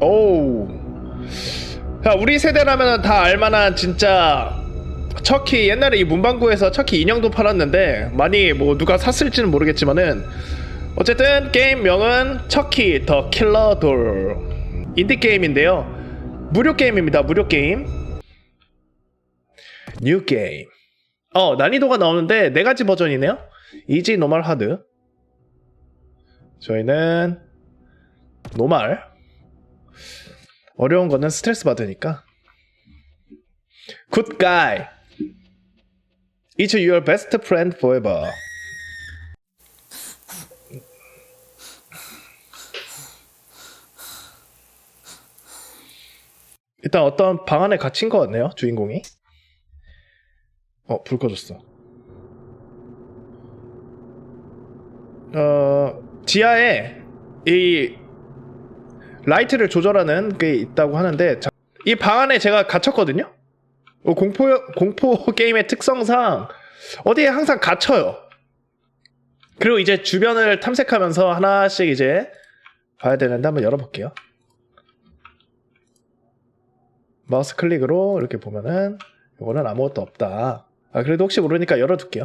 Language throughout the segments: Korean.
오우. 자, 우리 세대라면 다 알만한 진짜 척키 옛날에 이 문방구에서 척키 인형도 팔았는데 많이 뭐 누가 샀을지는 모르겠지만은 어쨌든 게임명은 척키 더 킬러 돌 인디 게임인데요. 무료 게임입니다. 무료 게임. 뉴 게임. 어 난이도가 나오는데 네 가지 버전이네요. 이지, 노말, 하드. 저희는 노말. 어려운 거는 스트레스 받으니까. Good guy. It's your best friend forever. 일단 어떤 방 안에 갇힌 것 같네요, 주인공이. 어, 불 꺼졌어. 어, 지하에 이 라이트를 조절하는 게 있다고 하는데 이 방 안에 제가 갇혔거든요. 어, 공포 공포 게임의 특성상 어디에 항상 갇혀요. 그리고 이제 주변을 탐색하면서 하나씩 이제 봐야 되는데 한번 열어볼게요. 마우스 클릭으로 이렇게 보면은 이거는 아무것도 없다. 아 그래도 혹시 모르니까 열어둘게요.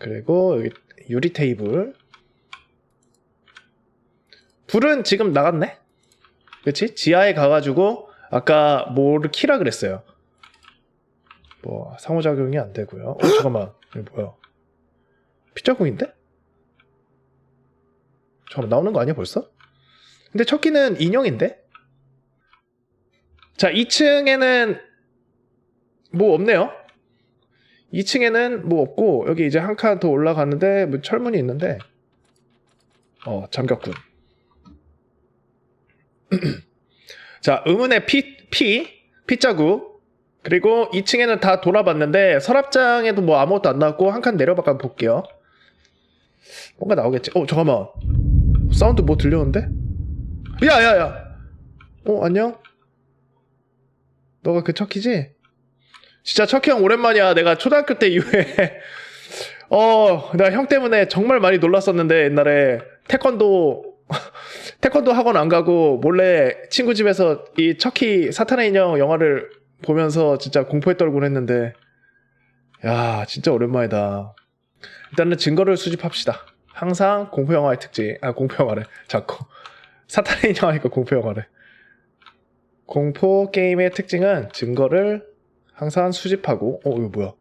그리고 여기 유리 테이블 불은 지금 나갔네? 그치? 지하에 가가지고 아까 뭐를 키라 그랬어요. 뭐 상호작용이 안 되고요. 어 잠깐만 이거 뭐야? 피자국인데? 잠깐만 나오는 거 아니야 벌써? 근데 첫 끼는 인형인데? 자 2층에는 뭐 없네요. 2층에는 뭐 없고 여기 이제 한 칸 더 올라가는데 뭐 철문이 있는데 어 잠겼군. 자, 의문의 피, 피, 피자국. 그리고 2층에는 다 돌아봤는데 서랍장에도 뭐 아무것도 안 나왔고 한 칸 내려봐 볼게요. 뭔가 나오겠지. 어, 잠깐만. 사운드 뭐 들려오는데? 야, 야, 야. 어, 안녕? 너가 그 척키지? 진짜 척키 형 오랜만이야. 내가 초등학교 때 이후에. 어, 나형 때문에 정말 많이 놀랐었는데 옛날에 태권도 태권도 학원 안 가고 몰래 친구 집에서 이 척키 사탄의 인형 영화를 보면서 진짜 공포에 떨곤 했는데. 야 진짜 오랜만이다. 일단은 증거를 수집합시다. 항상 공포 영화의 특징 아 공포 영화래. 자꾸. 사탄의 인형 하니까 공포 영화래. 공포 게임의 특징은 증거를 항상 수집하고 어 이거 뭐야?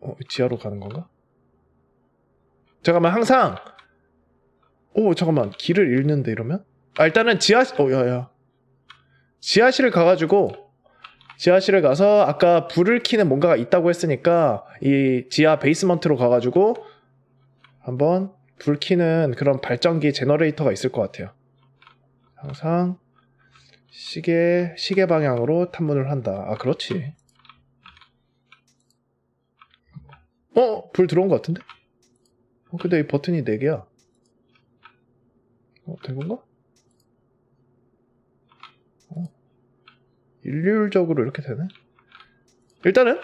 어 지하로 가는 건가? 잠깐만 항상! 오 잠깐만 길을 잃는데 이러면? 아 일단은 지하실 어 야야. 지하실을 가가지고 지하실을 가서 아까 불을 켜는 뭔가가 있다고 했으니까 이 지하 베이스먼트로 가가지고 한번 불 켜는 그런 발전기 제너레이터가 있을 것 같아요. 항상 시계 시계 방향으로 탐문을 한다 아 그렇지 어 불 들어온 것 같은데 어 근데 이 버튼이 4개야 어, 된 건가? 어, 일률적으로 이렇게 되네. 일단은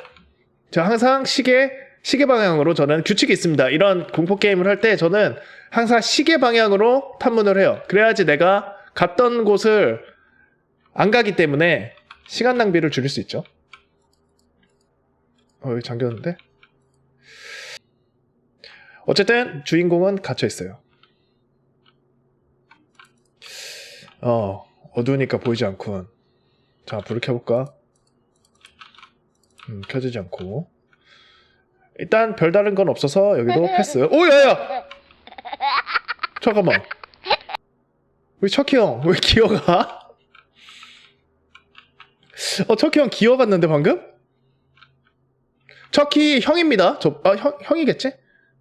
제가 항상 시계 시계 방향으로 저는 규칙이 있습니다. 이런 공포 게임을 할 때 저는 항상 시계 방향으로 탐문을 해요. 그래야지 내가 갔던 곳을 안 가기 때문에 시간 낭비를 줄일 수 있죠. 어, 여기 잠겼는데? 어쨌든 주인공은 갇혀 있어요. 어, 어두우니까 보이지 않군. 자, 불을 켜볼까? 음, 켜지지 않고. 일단 별다른 건 없어서 여기도 패스. 오, 야, 야! 잠깐만. 우리 척키 형, 왜 기어가? 어, 척키 형 기어갔는데 방금? 척키 형입니다. 저, 아, 형, 형이겠지?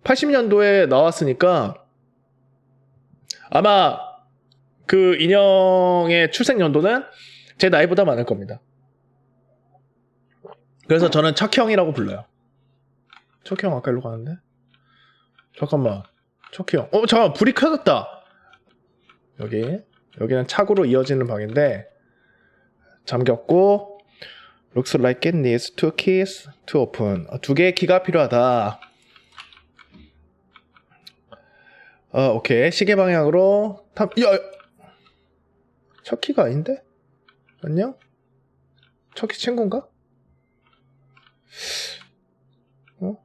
80년도에 나왔으니까 아마 그 인형의 출생 연도는 제 나이보다 많을 겁니다. 그래서 저는 척형이라고 불러요. 척형 아까 일로 가는데? 잠깐만. 척형. 어, 잠깐만. 불이 켜졌다. 여기. 여기는 차고로 이어지는 방인데 잠겼고 Looks like it needs two keys to open. 아, 두 개의 키가 필요하다. 어, 오케이. 시계 방향으로 탐, 야! 첫 키가 아닌데? 안녕? 첫 키 친구인가? 어?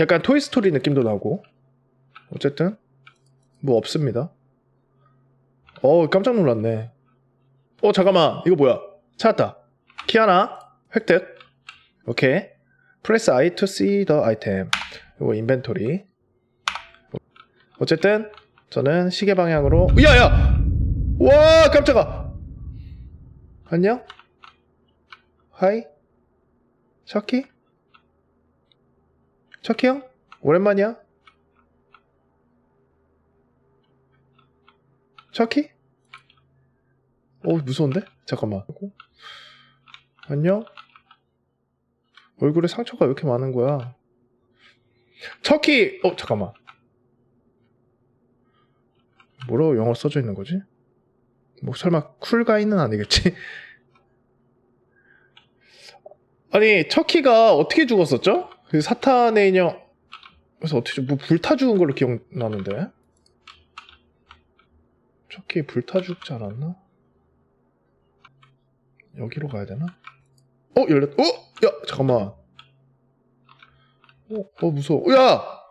약간 토이스토리 느낌도 나고. 어쨌든, 뭐 없습니다. 어, 깜짝 놀랐네. 어, 잠깐만. 이거 뭐야? 찾았다. 키 하나. 획득. 오케이. Press I to see the item. 이거 인벤토리. 어쨌든 저는 시계 방향으로 야야! 와 깜짝아! 안녕? 하이? 척키? 척키 형? 오랜만이야? 척키? 오 무서운데? 잠깐만 안녕? 얼굴에 상처가 왜 이렇게 많은 거야? 척키! 어 잠깐만 뭐라고 영어 써져 있는 거지? 뭐 설마 쿨가이는 아니겠지? 아니 척키가 어떻게 죽었었죠? 그 사탄의 인형 그래서 어떻게 뭐 불타 죽은 걸로 기억나는데 척키 불타 죽지 않았나? 여기로 가야 되나? 어 열렸 어? 야 잠깐만 어, 어 무서워 야!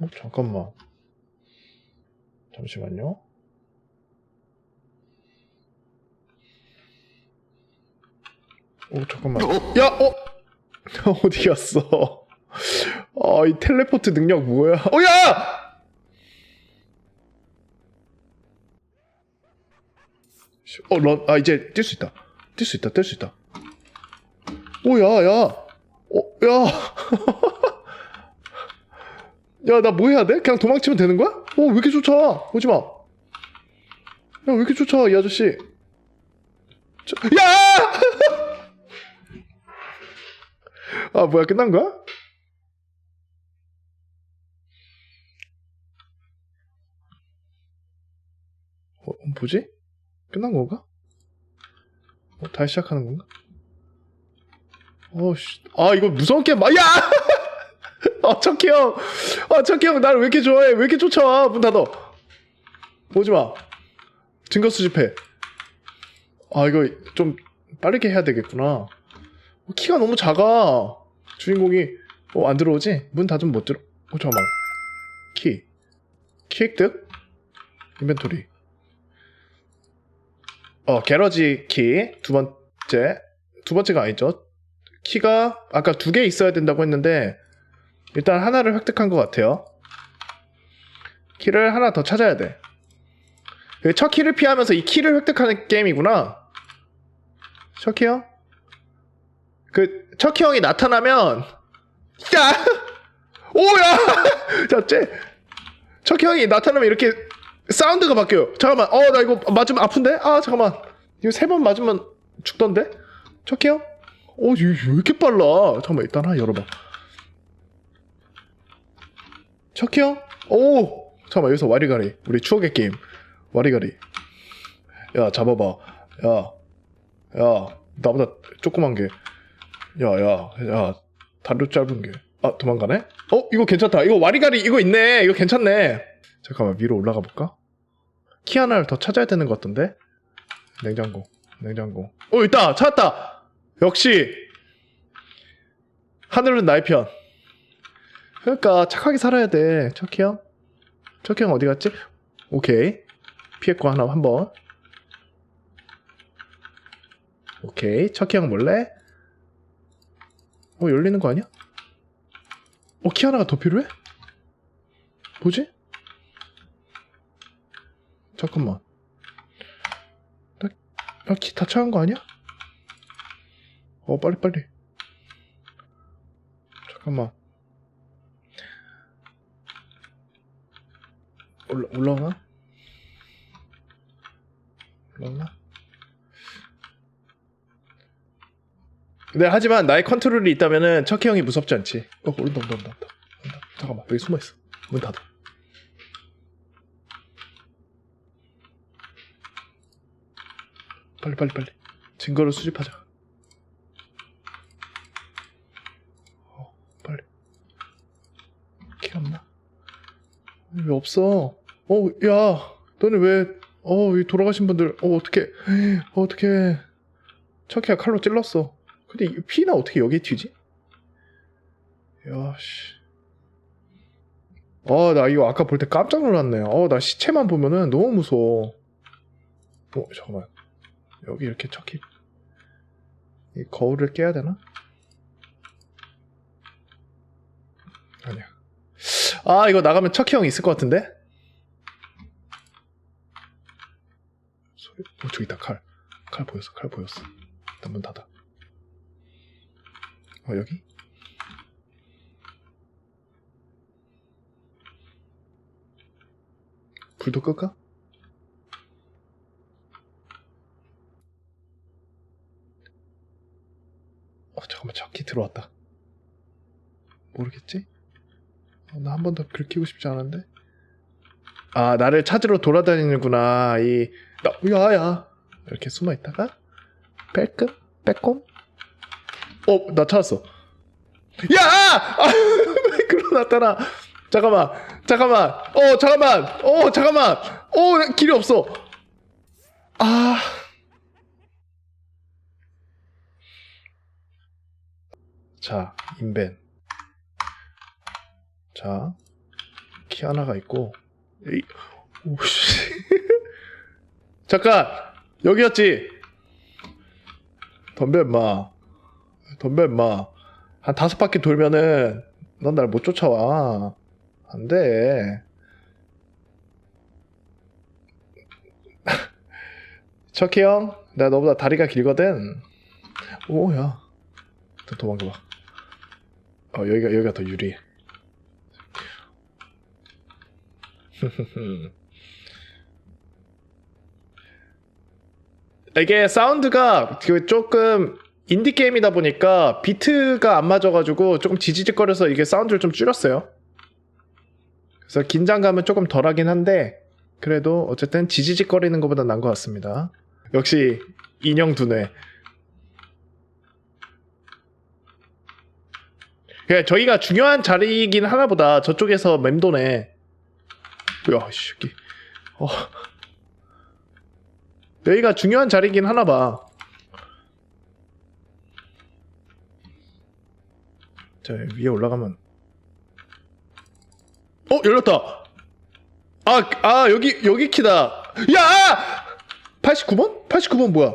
어, 잠깐만. 잠시만요. 오, 잠깐만. 야, 어? 어디 갔어? 아, 이 텔레포트 능력 뭐야? 어, 야! 어, 런, 아, 이제 뛸 수 있다. 뛸 수 있다, 뛸 수 있다. 오, 야, 야. 어, 야. 야, 나 뭐 해야 돼? 그냥 도망치면 되는 거야? 어, 왜 이렇게 쫓아? 오지 마. 야, 왜 이렇게 쫓아, 이 아저씨? 저- 야! 아, 뭐야, 끝난 거야? 어, 뭐지? 끝난 건가? 어, 다시 시작하는 건가? 어, 씨. 아, 이거 무서운 게임, 마, 야! 아, 척키 형. 아, 척키 형, 나를 왜 이렇게 좋아해? 왜 이렇게 쫓아와? 문 닫아. 오지 마. 증거 수집해. 아, 이거 좀 빠르게 해야 되겠구나. 어, 키가 너무 작아. 주인공이, 어, 안 들어오지? 문 닫으면 못 들어. 어, 잠깐만. 키. 키 획득? 인벤토리. 어, 게러지 키. 두 번째. 두 번째가 아니죠. 키가 아까 두 개 있어야 된다고 했는데, 일단 하나를 획득한 것 같아요. 키를 하나 더 찾아야 돼. 그첫 키를 피하면서 이 키를 획득하는 게임이구나. 척키 형? 그, 척키 형이 나타나면, 야! 오야! 자, 쟤. 척키 형이 나타나면 이렇게 사운드가 바뀌어요. 잠깐만, 어, 나 이거 맞으면 아픈데? 아, 잠깐만. 이거 세 번 맞으면 죽던데? 형? 어, 왜 이렇게 빨라? 잠깐만, 일단 하나 열어봐. 형? 오! 잠깐만, 여기서 와리가리. 우리 추억의 게임. 와리가리. 야, 잡아봐. 야, 야, 나보다 조그만 게. 야, 야, 야, 다리 짧은 게. 아, 도망가네? 어, 이거 괜찮다. 이거 와리가리, 이거 있네. 이거 괜찮네. 잠깐만, 위로 올라가 볼까? 키 하나를 더 찾아야 되는 것 같던데? 냉장고, 냉장고. 어, 있다! 찾았다! 역시! 하늘은 나의 편. 그러니까 착하게 살아야 돼. 척키 형? 척키 형 어디 갔지? 오케이. 피했고 하나 한 번. 오케이. 척키 형 몰래. 어 열리는 거 아니야? 어 키 하나가 더 필요해? 뭐지? 잠깐만. 나키 다 차은 거 아니야? 어 빨리 빨리. 잠깐만. 올라, 올라오나? 올라오나? 네, 하지만 나의 컨트롤이 있다면은 척키 형이 무섭지 않지. 어, 온다, 온다, 온다. 온다. 잠깐만, 여기 숨어 있어. 문 닫아. 빨리 빨리 빨리. 증거를 수집하자. 어 빨리. 키 없나. 왜 없어? 어 야 너네 왜 어 이 돌아가신 분들 어 어떻게 어, 어떻게 척키야 칼로 찔렀어. 근데 이 피나 어떻게 여기에 튀지? 야씨. 아, 나 이거 아까 볼 때 깜짝 놀랐네. 어, 나 시체만 보면은 너무 무서워. 어, 잠깐만. 여기 이렇게 척키. 이 거울을 깨야 되나? 아니야. 아, 이거 나가면 척키 형 있을 것 같은데? 소리, 어, 저기 있다, 칼. 칼 보였어, 칼 보였어. 문 닫아. 어, 여기? 불도 끌까? 어, 잠깐만, 저기 들어왔다. 모르겠지? 어, 나한 번 더 긁히고 싶지 않은데? 아, 나를 찾으러 돌아다니는구나. 이, 나, 야, 야. 이렇게 숨어 있다가, 빼끔? 빼꼼? 어, 나 찾았어. 야! 아! 왜 그러 나타나? 잠깐만, 잠깐만, 어, 잠깐만, 어, 잠깐만, 어, 길이 없어. 아. 자, 인벤. 자, 키 하나가 있고, 이, 오씨. 잠깐, 여기였지. 덤벼, 임마. 덤벼, 임마. 한 다섯 바퀴 돌면은, 넌 날 못 쫓아와. 안 돼. 척키 형, 내가 너보다 다리가 길거든. 오야. 또 도망가봐. 어 여기가 여기가 더 유리해. 이게 사운드가 그 조금 인디 게임이다 보니까 비트가 안 맞아가지고 조금 지지직거려서 이게 사운드를 좀 줄였어요. 그래서 긴장감은 조금 덜하긴 한데 그래도 어쨌든 지지직거리는 것보다 나은 것 같습니다. 역시 인형 두뇌. 그러니까 저희가 중요한 자리이긴 하나보다 저쪽에서 맴도네. 야, 씨, 여기. 어. 여기가 중요한 자리이긴 하나 봐. 자, 위에 올라가면. 어, 열렸다! 아, 아, 여기, 여기 키다. 야! 89번? 89번 뭐야?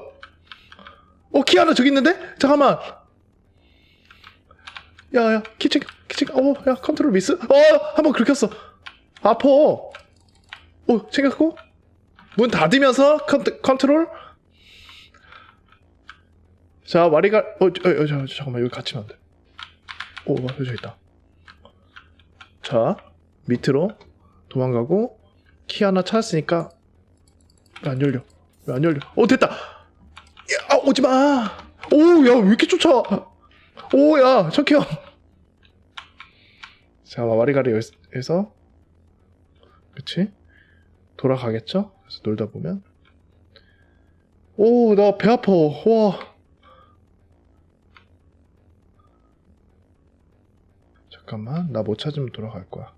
어, 키 하나 저기 있는데? 잠깐만. 야, 야, 키책, 키책, 어, 야, 컨트롤 미스? 어, 한번 긁혔어. 아파. 어, 챙겼고? 문 닫으면서 컨트, 컨트롤? 자, 와리가, 어, 어, 어, 자, 잠깐만, 여기 갇히면 안 돼. 오, 와, 여기 있다. 자, 밑으로 도망가고, 키 하나 찾았으니까, 왜 안 열려? 왜 안 열려? 어, 됐다! 야, 아, 오지 마! 오, 야, 왜 이렇게 쫓아? 오, 야, 척키 형! 자, 와리가리에서, 그치? 돌아가겠죠? 그래서 놀다 보면, 오, 나 배 아파. 와. 잠깐만, 나 못 찾으면 돌아갈 거야.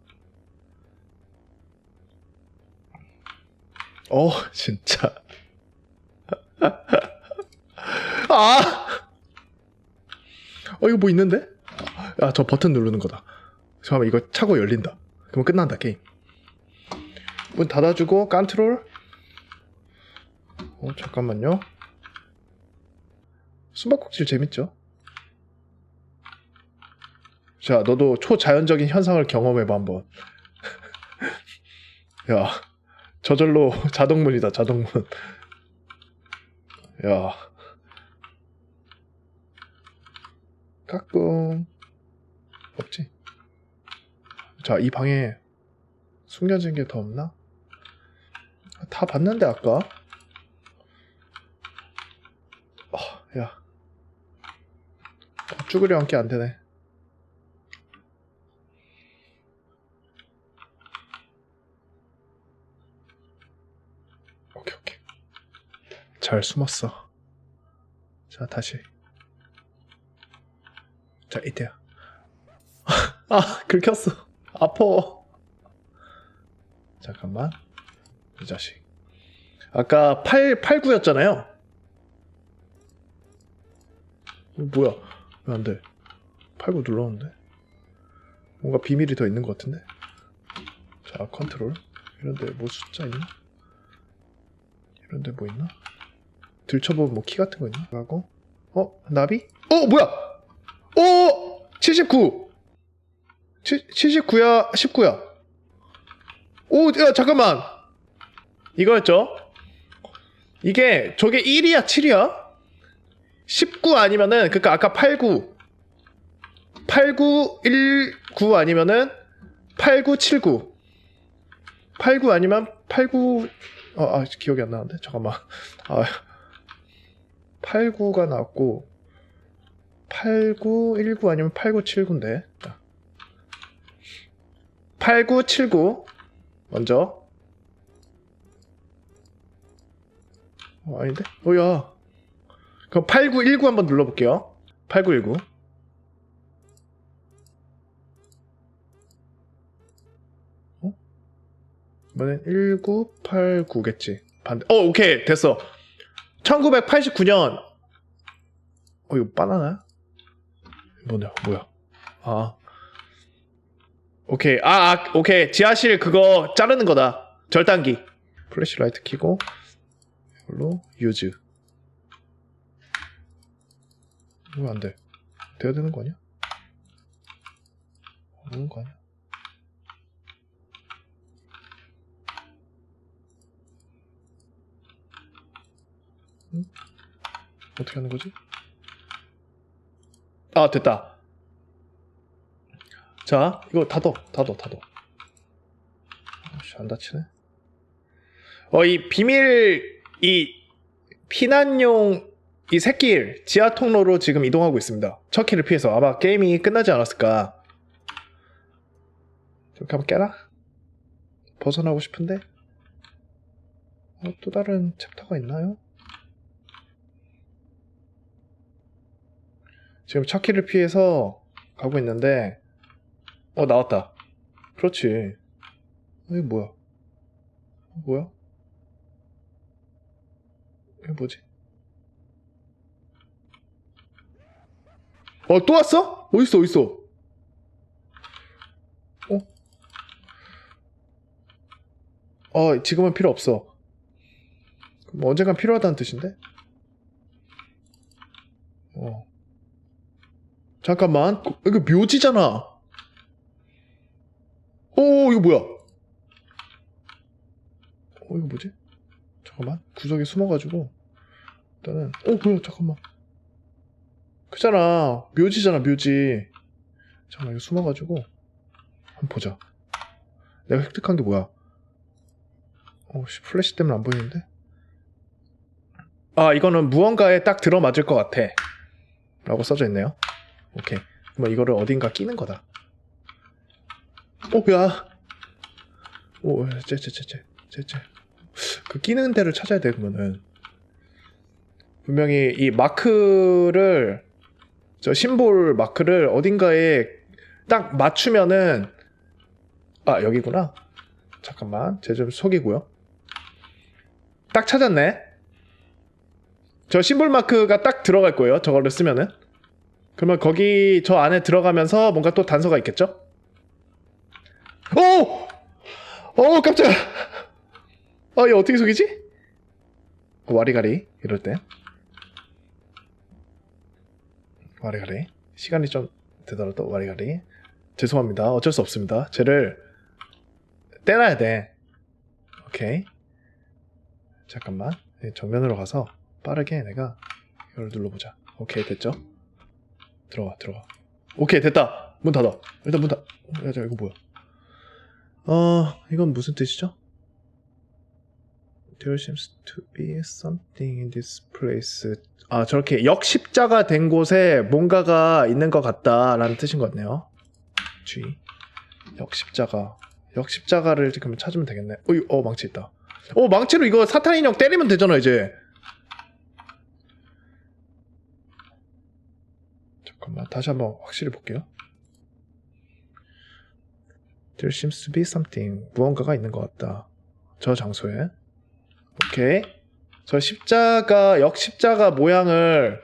어, 진짜. 아! 어, 이거 뭐 있는데? 야, 저 버튼 누르는 거다. 잠깐만, 이거 차고 열린다. 그러면 끝난다, 게임. 문 닫아주고, 컨트롤. 어, 잠깐만요. 숨바꼭질 재밌죠? 자, 너도 초자연적인 현상을 경험해봐, 한번. 야, 저절로 자동문이다, 자동문. 야. 가끔. 없지? 자, 이 방에 숨겨진 게 더 없나? 다 봤는데, 아까. 어, 야. 쭈그려 앉기 안 되네. 오케이, 오케이. 잘잘 숨었어. 자, 다시. 자, 이때야. 아, 긁혔어. 아파. 잠깐만. 이 자식. 아까 8, 8, 9였잖아요. 뭐야? 왜 안 돼? 8, 9 눌렀는데? 뭔가 비밀이 더 있는 것 같은데? 자, 컨트롤. 이런데 뭐 숫자 있나? 이런데 뭐 있나? 들춰보면 뭐 키 같은 거 있나? 하고 어? 나비? 어 뭐야? 어! 79! 79야 19야 오 야, 잠깐만 이거였죠? 이게 저게 1이야 7이야? 19 아니면은 그니까 아까 89 89 19 아니면은 89 79 89 아니면 89 어, 아, 기억이 안 나는데 잠깐만 아, 89가 나왔고 89 19 아니면 89 79인데. 89 79 먼저. 어, 아닌데? 뭐야. 그럼 89 19 한번 눌러볼게요. 89 19 어? 이번엔 1989겠지. 반대. 어 오케이. 됐어. 1989년. 어 이거 바나나야? 뭐냐? 뭐야? 아. 오케이. 아, 아 오케이. 지하실 그거 자르는 거다. 절단기. 플래시 라이트 켜고 이걸로 유즈. 이거 안돼. 돼야 되는 거 아니야? 되는 거 아니야? 어떻게 하는 거지? 아 됐다. 자 이거 닫어 닫어 아씨 안 닫히네. 어 이 비밀 이 피난용 이 새길 지하 통로로 지금 이동하고 있습니다. 척키를 피해서 아마 게임이 끝나지 않았을까. 저렇게 한번 깨라. 벗어나고 싶은데. 어, 또 다른 챕터가 있나요? 지금 척키를 피해서 가고 있는데 어 나왔다. 그렇지. 이게 뭐야? 어, 뭐야? 이게 뭐지? 어 또 왔어? 어딨어 어딨어? 어? 어 지금은 필요 없어. 뭐 언젠간 필요하다는 뜻인데? 어 잠깐만. 이거 묘지잖아. 오 이거 뭐야? 어 이거 뭐지? 잠깐만. 구석에 숨어가지고. 일단은 어 뭐야? 잠깐만. 그잖아. 묘지잖아 묘지. 잠깐만 이거 숨어가지고. 한번 보자. 내가 획득한 게 뭐야? 어씨 플래시 때문에 안 보이는데? 아 이거는 무언가에 딱 들어맞을 것 같아. 라고 써져 있네요 오케이. 그럼 이거를 어딘가 끼는 거다. 오, 야. 오, 쟤, 쟤, 쟤, 쟤, 쟤, 쟤. 그 끼는 데를 찾아야 돼, 그러면은. 분명히 이 마크를, 저 심볼 마크를 어딘가에 딱 맞추면은, 아, 여기구나. 잠깐만. 쟤 좀 속이고요. 딱 찾았네. 저 심볼 마크가 딱 들어갈 거예요. 저거를 쓰면은. 그러면 거기 저 안에 들어가면서 뭔가 또 단서가 있겠죠? 오! 오 깜짝아! 아, 이거 어떻게 속이지? 와리가리 이럴 때 와리가리 시간이 좀 되더라도 와리가리 죄송합니다 어쩔 수 없습니다 쟤를 떼놔야 돼 오케이 잠깐만 네, 정면으로 가서 빠르게 내가 이걸 눌러보자 오케이 됐죠? 들어가 들어가. 오케이 됐다. 문 닫아. 일단 문 닫... 야, 자, 이거 뭐야? 어 이건 무슨 뜻이죠? There seems to be something in this place. 아 저렇게 역십자가 된 곳에 뭔가가 있는 것 같다라는 뜻인 것 같네요. G. 역십자가. 역십자가를 지금 찾으면 되겠네. 어이, 어 망치 있다. 어 망치로 이거 사탄 인형 때리면 되잖아 이제 잠깐만 다시 한번 확실히 볼게요. There seems to be something. 무언가가 있는 것 같다. 저 장소에. 오케이. 저 십자가 역십자가 모양을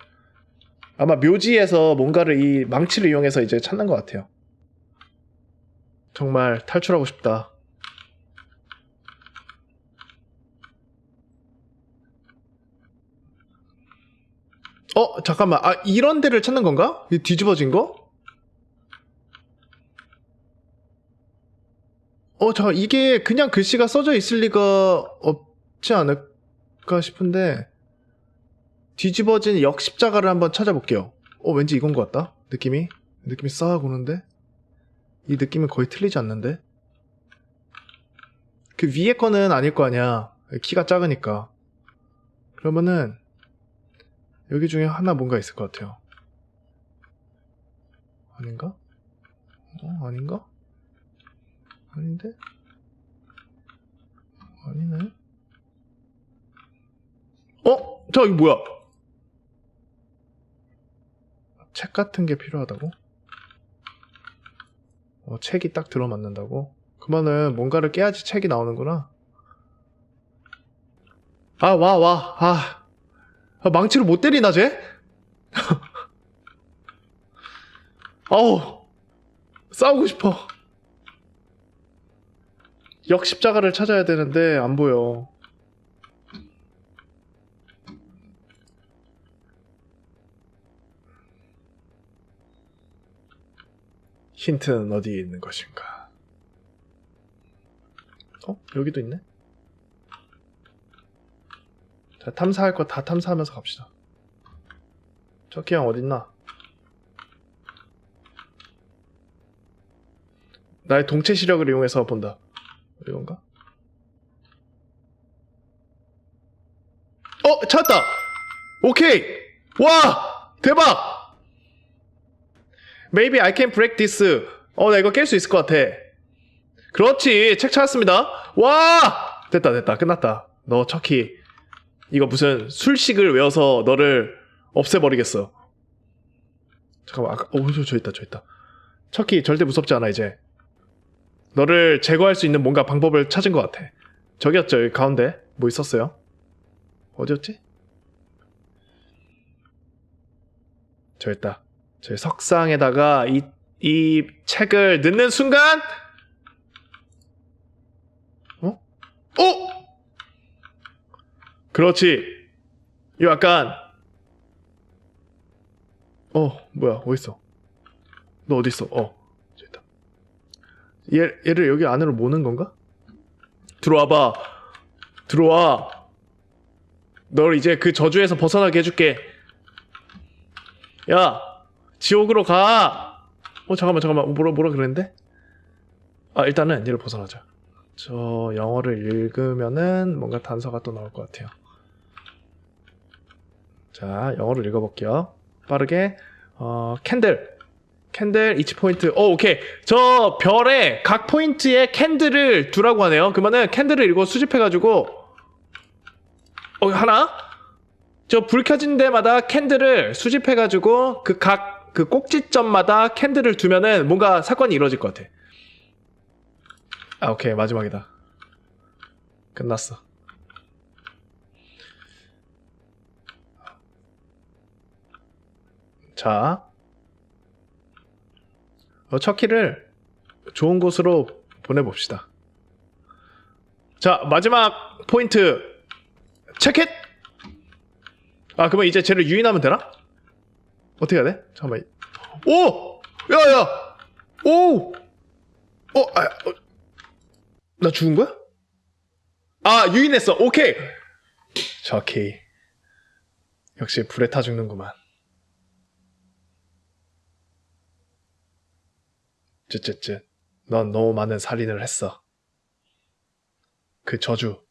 아마 묘지에서 뭔가를 이 망치를 이용해서 이제 찾는 것 같아요. 정말 탈출하고 싶다. 어, 잠깐만. 아, 이런 데를 찾는 건가? 이 뒤집어진 거? 어, 잠깐 이게 그냥 글씨가 써져 있을 리가 없지 않을까 싶은데 뒤집어진 역십자가를 한번 찾아볼게요. 어, 왠지 이건 것 같다. 느낌이 느낌이 싹 오는데 이 느낌은 거의 틀리지 않는데 그 위에 거는 아닐 거 아니야. 키가 작으니까. 그러면은 여기 중에 하나 뭔가 있을 것 같아요. 아닌가? 어, 아닌가? 아닌데? 아니네. 어? 저 이거 뭐야? 책 같은 게 필요하다고? 어, 책이 딱 들어맞는다고? 그러면은 뭔가를 깨야지 책이 나오는구나. 아, 와, 와, 아. 아, 망치로 못 때리나, 쟤? 아우, 싸우고 싶어. 역십자가를 찾아야 되는데, 안 보여. 힌트는 어디에 있는 것인가? 어? 여기도 있네? 자, 탐사할 거 다 탐사하면서 갑시다. 형 어딨나? 나의 동체 시력을 이용해서 본다. 이건가? 어, 찾았다! 오케이! 와! 대박! Maybe I can break this. 어, 나 이거 깰 수 있을 것 같아. 그렇지. 책 찾았습니다. 와! 됐다, 됐다. 끝났다. 너 척키. 이거 무슨 술식을 외워서 너를 없애버리겠어. 잠깐만, 아까, 어, 저, 저 있다, 저 있다. 척키, 절대 무섭지 않아, 이제. 너를 제거할 수 있는 뭔가 방법을 찾은 것 같아. 저기였죠, 여기 가운데. 뭐 있었어요? 어디였지? 저 있다. 저희 석상에다가 이, 이 책을 넣는 순간, 어? 어? 그렇지. 이 약간, 어, 뭐야, 어딨어? 너 어딨어? 어, 저기 있다. 얘, 얘를 여기 안으로 모는 건가? 들어와봐. 들어와. 널 이제 그 저주에서 벗어나게 해줄게. 야, 지옥으로 가. 어 잠깐만 잠깐만 뭐라 뭐라 그랬는데? 아 일단은 얘를 벗어나자. 저 영어를 읽으면은 뭔가 단서가 또 나올 것 같아요. 자 영어를 읽어볼게요. 빠르게 어 캔들 캔들 이치 포인트. 오 오케이 저 별에 각 포인트에 캔들을 두라고 하네요. 그러면은 캔들을 이거 수집해가지고 어 하나 저 불 켜진 데마다 캔들을 수집해가지고 그 각 그 꼭지점마다 캔들을 두면은 뭔가 사건이 이루어질 것 같아. 아 오케이 마지막이다. 끝났어. 자, 어, 척키를 좋은 곳으로 보내봅시다. 자 마지막 포인트 체켓. 아, 그러면 이제 쟤를 유인하면 되나? 어떻게 해야 돼? 잠깐만. 오! 야, 야! 오! 어, 아, 어, 나 죽은 거야? 아, 유인했어. 오케이. 저키. 역시 불에 타 죽는구만. 쯧쯧쯧. 넌 너무 많은 살인을 했어. 그 저주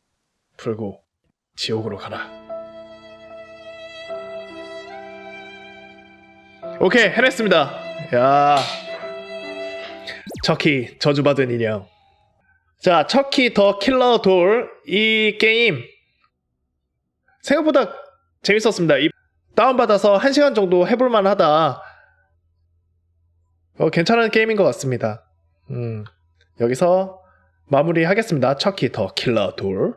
풀고 지옥으로 가라. 오케이 해냈습니다. 야, 척키 저주받은 인형. 자, 척키 더 킬러 돌 이 게임 생각보다 재밌었습니다. 이 다운받아서 1시간 정도 해볼만 하다. 어, 괜찮은 게임인 것 같습니다. 음, 여기서 마무리하겠습니다. 척키 더 킬러 do